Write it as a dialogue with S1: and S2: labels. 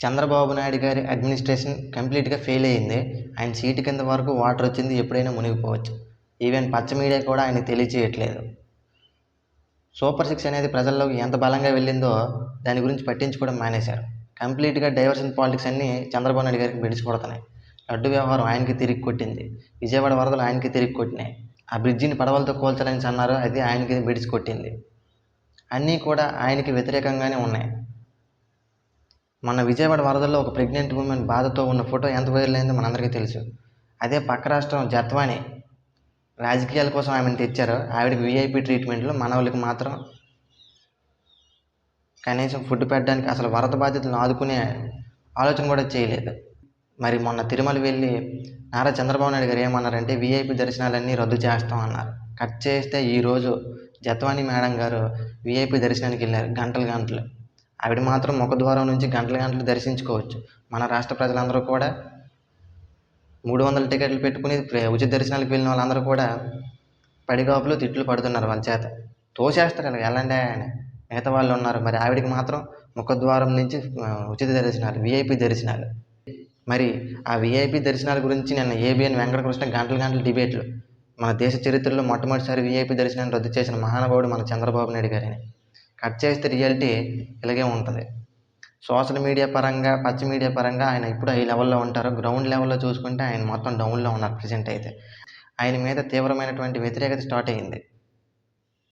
S1: చంద్రబాబు నాయుడు గారి అడ్మినిస్ట్రేషన్ కంప్లీట్గా ఫెయిల్ అయ్యింది. ఆయన సీటు కింద వరకు వాటర్ వచ్చింది ఎప్పుడైనా మునిగిపోవచ్చు. ఈవెన్ పచ్చ మీడియా కూడా ఆయన తెలియచేయట్లేదు. సూపర్ సిక్స్ అనేది ప్రజల్లోకి ఎంత బలంగా వెళ్ళిందో దాని గురించి పట్టించుకోవడం మానేశారు. కంప్లీట్గా డైవర్షన్ పాలిటిక్స్ అన్నీ చంద్రబాబు నాయుడు గారికి బెడిసి కొడుతున్నాయి లడ్డు వ్యవహారం ఆయనకి తిరిగి కొట్టింది. విజయవాడ వరదలు ఆయనకి తిరిగి కొట్టినాయి. ఆ బ్రిడ్జిని పడవలతో కోల్చాలని అన్నారు అది ఆయనకి బిడిచి కొట్టింది అన్నీ కూడా ఆయనకి వ్యతిరేకంగానే ఉన్నాయి. మన విజయవాడ వరదల్లో ఒక ప్రెగ్నెంట్ ఉమెన్ బాధతో ఉన్న ఫోటో ఎంత వైరల్ అయిందో మనందరికీ తెలుసు. అదే పక్క రాష్ట్రం జత్వాని రాజకీయాల కోసం ఆమెను తెచ్చారు. ఆవిడకి విఐపి ట్రీట్మెంట్లు మన వాళ్ళకి మాత్రం కనీసం ఫుడ్ పెట్టడానికి అసలు వరద బాధ్యతలను ఆదుకునే ఆలోచన కూడా చేయలేదు. మరి మొన్న తిరుమల వెళ్ళి నారా చంద్రబాబు నాయుడు గారు ఏమన్నారంటే విఐపి దర్శనాలన్నీ రద్దు చేస్తాం అన్నారు. కట్ చేస్తే ఈరోజు జత్వాని మేడం గారు విఐపి దర్శనానికి వెళ్ళారు గంటలు గంటలు. ఆవిడ మాత్రం ముఖద్వారం నుంచి గంటలు గంటలు దర్శించుకోవచ్చు. మన రాష్ట్ర ప్రజలందరూ కూడా మూడు వందల టికెట్లు పెట్టుకుని ఉచిత దర్శనాలకు వెళ్ళిన వాళ్ళందరూ కూడా పడిగాపులు తిట్లు పడుతున్నారు వాళ్ళ చేత. తోసేస్తారు ఇలా వెళ్ళండి ఆయన. మిగతా వాళ్ళు ఉన్నారు. మరి ఆవిడకి మాత్రం ముఖద్వారం నుంచి ఉచిత దర్శనాలు విఐపి దర్శనాలు. మరి ఆ విఐపి దర్శనాల గురించి నిన్న ఏబిఎన్ వెంకటకృష్ణ గంటల గంటల డిబేట్లు. మన దేశ చరిత్రలో మొట్టమొదటిసారి విఐపి దర్శనాన్ని రద్దు చేసిన మహానుభావుడు మన చంద్రబాబు నాయుడు గారిని కట్ చేస్తే రియాలిటీ ఇలాగే ఉంటుంది. సోషల్ మీడియా పరంగా పచ్చ మీడియా పరంగా ఆయన ఇప్పుడు ఈ లెవెల్లో ఉంటారు. గ్రౌండ్ లెవెల్లో చూసుకుంటే ఆయన మొత్తం డౌన్లో ఉన్నారు ప్రజెంట్ అయితే. ఆయన మీద తీవ్రమైనటువంటి వ్యతిరేకత స్టార్ట్ అయ్యింది.